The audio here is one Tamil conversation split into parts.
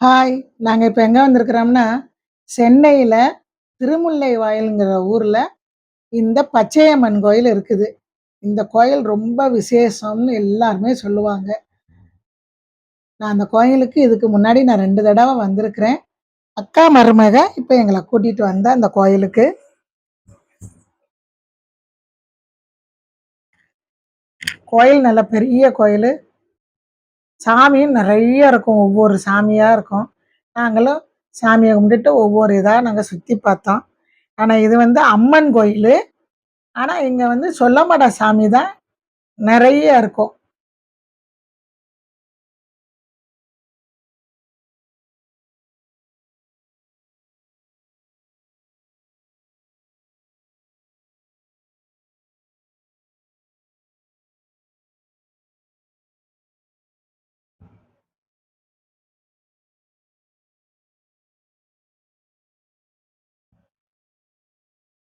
ஹாய்! நாங்கள் இப்போ எங்கே வந்திருக்கிறோம்னா, சென்னையில் திருமுல்லை வாயில்ங்கிற ஊரில் இந்த பச்சையம்மன் கோயில் இருக்குது. இந்த கோயில் ரொம்ப விசேஷம்னு எல்லாருமே சொல்லுவாங்க. நான் அந்த கோயிலுக்கு இதுக்கு முன்னாடி நான் ரெண்டு தடவை வந்திருக்கிறேன். அக்கா மருமக இப்போ எங்களை கூட்டிகிட்டு வந்த அந்த கோயிலுக்கு. கோயில் நல்ல பெரிய கோயில் சாமியும் நிறைய இருக்கும். ஒவ்வொரு சாமியாக இருக்கும். நாங்களும் சாமியை கும்பிட்டுட்டு ஒவ்வொரு இதாக நாங்கள் சுற்றி பார்த்தோம். ஆனால் இது வந்து அம்மன் கோயில் ஆனால் இங்கே வந்து சொல்லமடா சாமி தான் நிறைய இருக்கும்.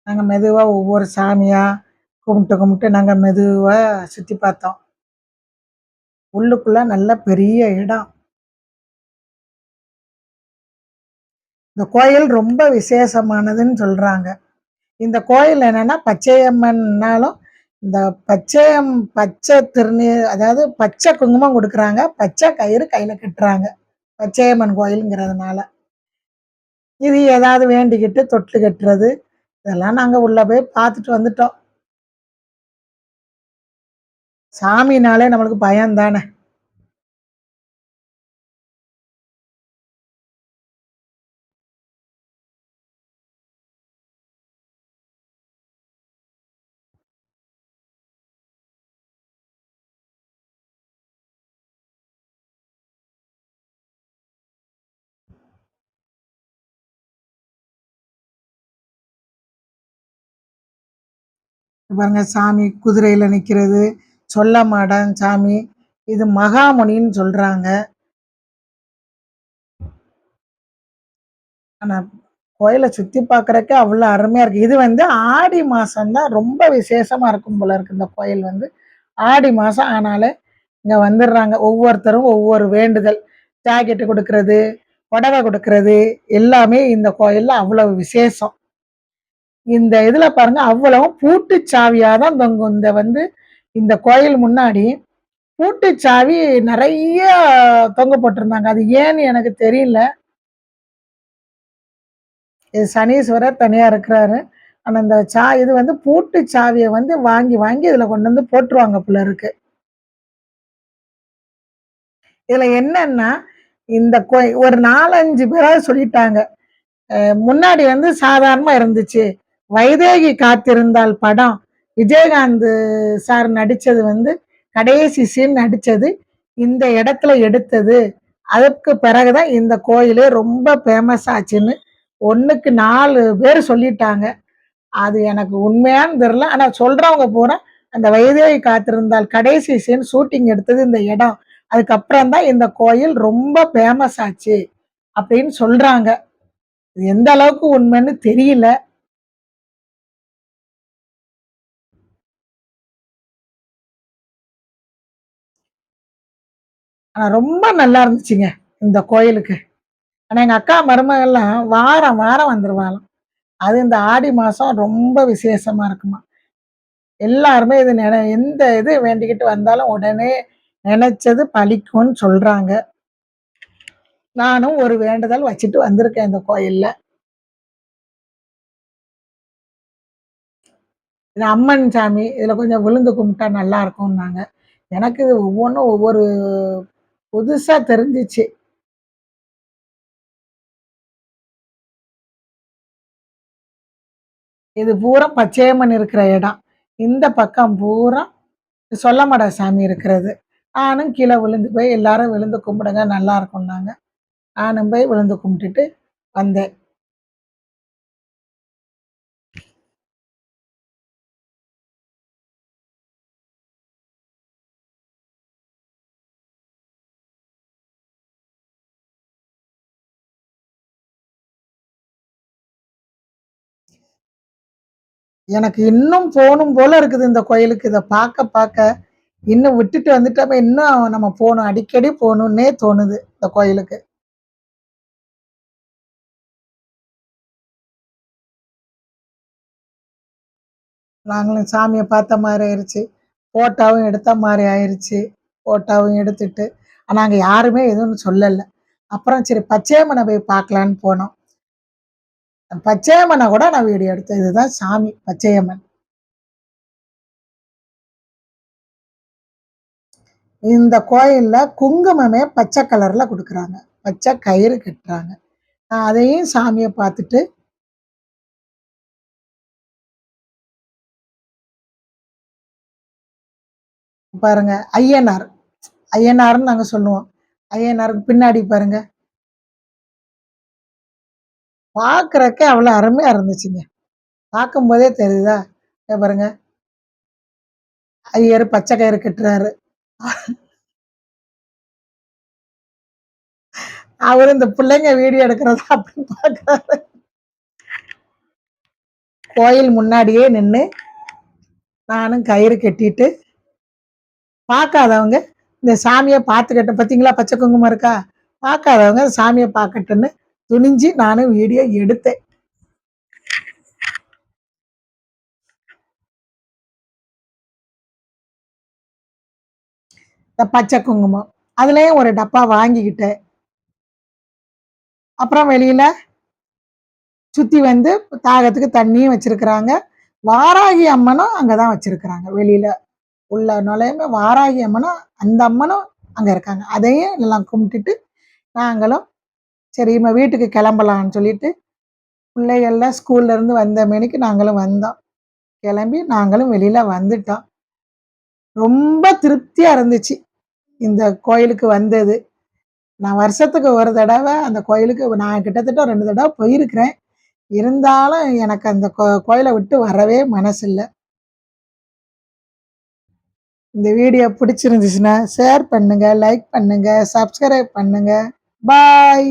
நாங்கள் மெதுவாக ஒவ்வொரு சாமியாக கும்பிட்டு, கும்பிட்டு நாங்கள் மெதுவாக சுற்றி பார்த்தோம். உள்ளுக்குள்ளே நல்ல பெரிய இடம். இந்த கோயில் ரொம்ப விசேஷமானதுன்னு சொல்கிறாங்க இந்த கோயில் என்னென்னா பச்சையம்மன்னாலும் இந்த பச்சையம் பச்சை திருநீர் அதாவது பச்சை குங்குமம் கொடுக்குறாங்க பச்சை கயிறு கையில் கட்டுறாங்க. பச்சையம்மன் கோயில்ங்கிறதுனால. இது ஏதாவது வேண்டிக்கிட்டு தொட்டு கட்டுறது, இதெல்லாம் நாங்க உள்ள போய் பார்த்துட்டு வந்துட்டோம். சாமினாலே நம்மளுக்கு பயம் தானே! பாருங்க சாமி குதிரையில நிக்கிறது, சொல்லமாடன் சாமி. இது மகாமுனின்னு சொல்றாங்க. ஆனா கோயிலை சுத்தி பார்க்கறக்கே அவ்வளோ அருமையா இருக்கு. இது வந்து ஆடி மாசம் தான் ரொம்ப விசேஷமா இருக்கும் போல இருக்கு இந்த கோயில் வந்து. ஆடி மாசம் ஆனாலே இங்க வந்துடுறாங்க. ஒவ்வொருத்தரும் ஒவ்வொரு வேண்டுதல். ஜாக்கெட்டு கொடுக்கறது புடவை கொடுக்கறது எல்லாமே இந்த கோயில்ல அவ்வளவு விசேஷம். இந்த இதுல பாருங்க அவ்வளவும் பூட்டு சாவியா தான் தொங்கும். இந்த வந்து இந்த கோயில் முன்னாடி பூட்டு சாவி நிறைய தொங்க போட்டிருந்தாங்க. அது ஏன்னு எனக்கு தெரியல. இது சனீஸ்வரர் தனியா இருக்கிறாரு. ஆனா இந்த சா இது வந்து பூட்டுச் சாவியை வந்து வாங்கி, வாங்கி இதுல கொண்டு வந்து போட்டுருவாங்க பிள்ளருக்கு இதில் இதுல என்னன்னா, இந்த கோ ஒரு 4, 5 பேராவது சொல்லிட்டாங்க. முன்னாடி வந்து சாதாரணமா இருந்துச்சு. வைதேகி காத்திருந்தால் படம் விஜயகாந்த் சார் நடித்தது வந்து கடைசி சீன் நடித்தது இந்த இடத்துல எடுத்தது. அதற்கு பிறகு தான் இந்த கோயிலே ரொம்ப ஃபேமஸ் ஆச்சுன்னு 1க்கு 4 பேர் சொல்லிட்டாங்க. அது எனக்கு உண்மையான்னு தெரில ஆனால் சொல்கிறவங்க பூரா அந்த வைதேகி காத்திருந்தால் கடைசி சீன் ஷூட்டிங் எடுத்தது இந்த இடம். அதுக்கப்புறம் தான் இந்த கோயில் ரொம்ப ஃபேமஸ் ஆச்சு. அப்படின்னு சொல்கிறாங்க எந்த அளவுக்கு உண்மைன்னு தெரியல. ஆனால் ரொம்ப நல்லா இருந்துச்சுங்க. இந்த கோயிலுக்கு. ஆனால் எங்கள் அக்கா மருமகள்லாம் வாரம், வாரம் வந்துருவாளாம். அது இந்த ஆடி மாதம் ரொம்ப விசேஷமாக இருக்குமா எல்லாருமே இது நென எந்த இது வேண்டிக்கிட்டு வந்தாலும் உடனே நினைச்சது பழிக்கும்னு சொல்கிறாங்க நானும் ஒரு வேண்டுதல் வச்சுட்டு வந்திருக்கேன் இந்த கோயிலில் இது அம்மன் சாமி. இதில் கொஞ்சம் விழுந்து கும்பிட்டா நல்லா இருக்கும்னாங்க. எனக்கு இது ஒவ்வொன்றும் ஒவ்வொரு புதுசா தெரிஞ்சுச்சு. இது பூரா பச்சையம்மன் இருக்கிற இடம். இந்த பக்கம் பூரா சொல்லமட சாமி இருக்கிறது. நானும் கீழே விழுந்து போய் எல்லாரும் விழுந்து கும்பிடுங்க நல்லா இருக்கும்னாங்க. நானும் போய் விழுந்து கும்பிட்டுட்டு வந்தேன். எனக்கு இன்னும் போகணும் போல இருக்குது இந்த கோயிலுக்கு. இதை பார்க்க பார்க்க இன்னும் விட்டுட்டு வந்துட்டாம. இன்னும் நம்ம போகணும் அடிக்கடி போகணுன்னே தோணுது இந்த கோயிலுக்கு. நாங்களும் சாமியை பார்த்த மாதிரி ஆயிடுச்சு ஃபோட்டோவும் எடுத்த மாதிரி ஆயிடுச்சு ஃபோட்டோவும் எடுத்துட்டு. நாங்கள் யாருமே எதுவும் சொல்லலை. அப்புறம் சரி பச்சையம்மனை போய் பார்க்கலான்னு போனோம். பச்சையம்மனை கூட நான் வீடியோ எடுத்தேன். இதுதான் சாமி பச்சையம்மன். இந்த கோயிலில் குங்குமமே பச்சை கலரில் கொடுக்குறாங்க. பச்சை கயிறு கட்டுறாங்க. நான் அதையும் சாமியை பார்த்துட்டு பாருங்க ஐயனார். ஐயனார்னு நாங்கள் சொல்லுவோம். ஐயனாருக்கு பின்னாடி பாருங்கள் பார்க்கறக்கே அவ்வளோ அருமையா இருந்துச்சுங்க. பார்க்கும்போதே தெரியுதா? பாருங்க. ஐயர் பச்சை கயிறு கட்டுறாரு. அவர் இந்த பிள்ளைங்க வீடியோ எடுக்கிறதா அப்படின்னு பார்க்குறாரு கோயில் முன்னாடியே நின்று நானும் கயிறு கட்டிட்டு பார்க்காதவங்க இந்த சாமியை பார்த்துக்கிட்ட பார்த்தீங்களா பச்சை குங்குமம் இருக்கா? பார்க்காதவங்க சாமியை பார்க்கட்டுன்னு துணிஞ்சு நானும் வீடியோ எடுத்தேன். இந்த பச்சை குங்குமம். அதுலயும் ஒரு டப்பா வாங்கிக்கிட்டேன். அப்புறம் வெளியில சுத்தி வந்து தாகத்துக்கு தண்ணியும் வச்சிருக்கிறாங்க. வாராகி அம்மனும் அங்கதான் வச்சிருக்கிறாங்க வெளியில. உள்ள நுழையுமே வாராகி அம்மனும் அந்த அம்மனும் அங்க இருக்காங்க. அதையும் எல்லாம் கும்பிட்டுட்டு நாங்களும் சரி நம்ம வீட்டுக்கு கிளம்பலான்னு சொல்லிட்டு பிள்ளைகள்லாம் ஸ்கூல்லேருந்து வந்த மணிக்கு நாங்களும் வந்தோம். கிளம்பி நாங்களும் வெளியில் வந்துட்டோம். ரொம்ப திருப்தியாக இருந்துச்சு. இந்த கோயிலுக்கு வந்தது. நான் வருஷத்துக்கு ஒரு தடவை அந்த கோயிலுக்கு நான் கிட்டத்தட்ட ரெண்டு தடவை போயிருக்கிறேன். இருந்தாலும் எனக்கு அந்த கோ கோயிலை விட்டு வரவே மனசில்லை. இல்லை இந்த வீடியோ பிடிச்சிருந்துச்சுன்னா ஷேர் பண்ணுங்கள் லைக் பண்ணுங்கள் சப்ஸ்கிரைப் பண்ணுங்கள் பாய்